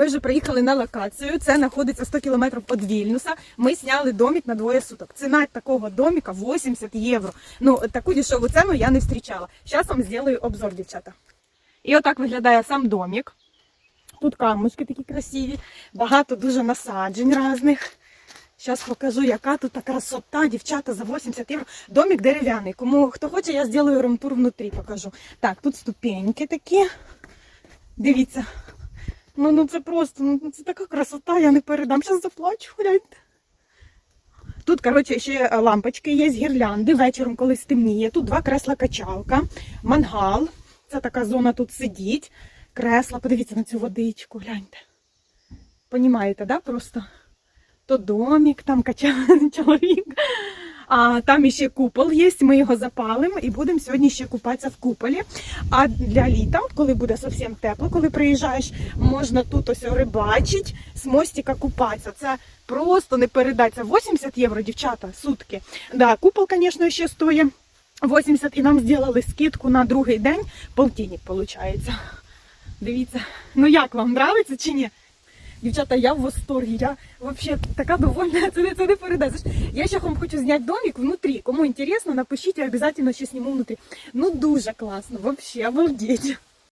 Ми вже приїхали на локацію. Це знаходиться 100 кілометрів від Вільнюса. Ми зняли домик на двоє суток. Ціна такого домика 80 євро. Ну, таку дешеву ціну я не зустрічала. Зараз вам зроблю обзор, дівчата. І отак виглядає сам домик. Тут камушки такі красиві, багато дуже насаджень різних. Зараз покажу, яка тут красота, дівчата, за 80 євро. Домик дерев'яний. Кому хто хоче, я зроблю румтур внутрі, покажу. Так, тут ступеньки такі. Дивіться. Ну, ну це просто, ну це така красота, я не передам. Зараз заплачу, гляньте. Тут, коротше, ще лампочки є, з гірлянди. Вечором, коли стемніє. Тут два кресла качалка, мангал. Це така зона тут сидіть. Кресла, подивіться на цю водичку, гляньте. Понімаєте, да? Просто то домик, там качає чоловік. А там ще купол є, ми його запалимо і будемо сьогодні ще купатися в куполі. А для літа, коли буде зовсім тепло, коли приїжджаєш, можна тут ось рибачить, з мостика купатися. Це просто не передаться. 80 євро, дівчата, сутки. Да, купол, звісно, ще стоїть 80, і нам зробили скидку на другий день, полтинник, виходить. Дивіться, ну як вам нравиться чи ні? Дівчата, я в восторгі. Я вообще така довольна. Це не це не передасиш. Я ще вам хочу зняти домик внутрі. Кому інтересно, напишіть, я обов'язково ще сніму внутрі. Ну дуже класно, вообще, обалдеть.